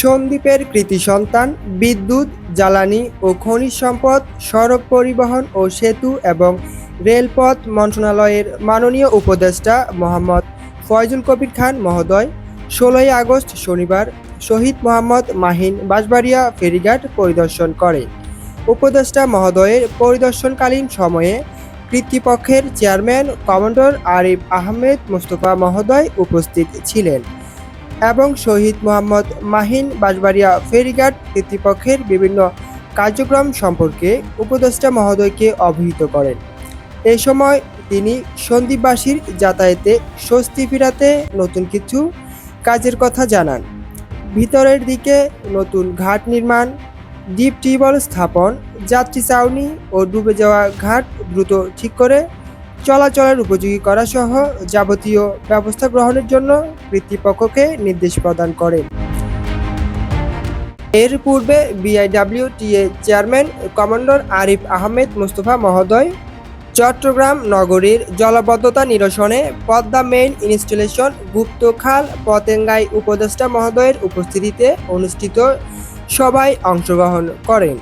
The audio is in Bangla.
সন্দ্বীপের কৃতি সন্তান, বিদ্যুৎ, জ্বালানি ও খনিজ সম্পদ, সড়ক পরিবহন ও সেতু এবং রেলপথ মন্ত্রণালয়ের মাননীয় উপদেষ্টা মোহাম্মদ ফয়জুল কবির খান মহোদয়, ষোলোই আগস্ট শনিবার শহীদ মোহাম্মদ মাহিন বাঁশবাড়িয়া ফেরিঘাট পরিদর্শন করেন উপদেষ্টা মহোদয়ের পরিদর্শনকালীন সময়ে কৃতিপক্ষের চেয়ারম্যান কমান্ডার আরিফ আহমেদ মোস্তফা মহোদয় উপস্থিত ছিলেন। এবং শহীদ মোহাম্মদ মাহিন বাঁশবাড়িয়া ফেরিঘাট কর্তৃপক্ষের বিভিন্ন কার্যক্রম সম্পর্কে উপদেষ্টা মহোদয়কে অবহিত করেন। এ সময় তিনি সন্দীপবাসীর যাতায়াতে স্বস্তি ফিরাতে নতুন কিছু কাজের কথা জানান। ভিতরের দিকে নতুন ঘাট নির্মাণ ডিপ টিউবওয়েল স্থাপন, যাত্রী চাউনি ও ডুবে যাওয়া ঘাট দ্রুত ঠিক করে চলাচলের উপযোগী করা সহ যাবতীয় ব্যবস্থা গ্রহণের জন্য কর্তৃপক্ষকে নির্দেশ প্রদান করেন। এর পূর্বে BIWTA chairman commander Arif Ahmed Mustafa মহোদয় চট্টগ্রাম নগরীর জলবদ্ধতা নিরসনে পদ্মা মেইন ইনস্টলেশন গুপ্তখাল পতেঙ্গাই উপদেষ্টা মহোদয়ের উপস্থিতিতে অনুষ্ঠিত সবাই অংশগ্রহণ করেন।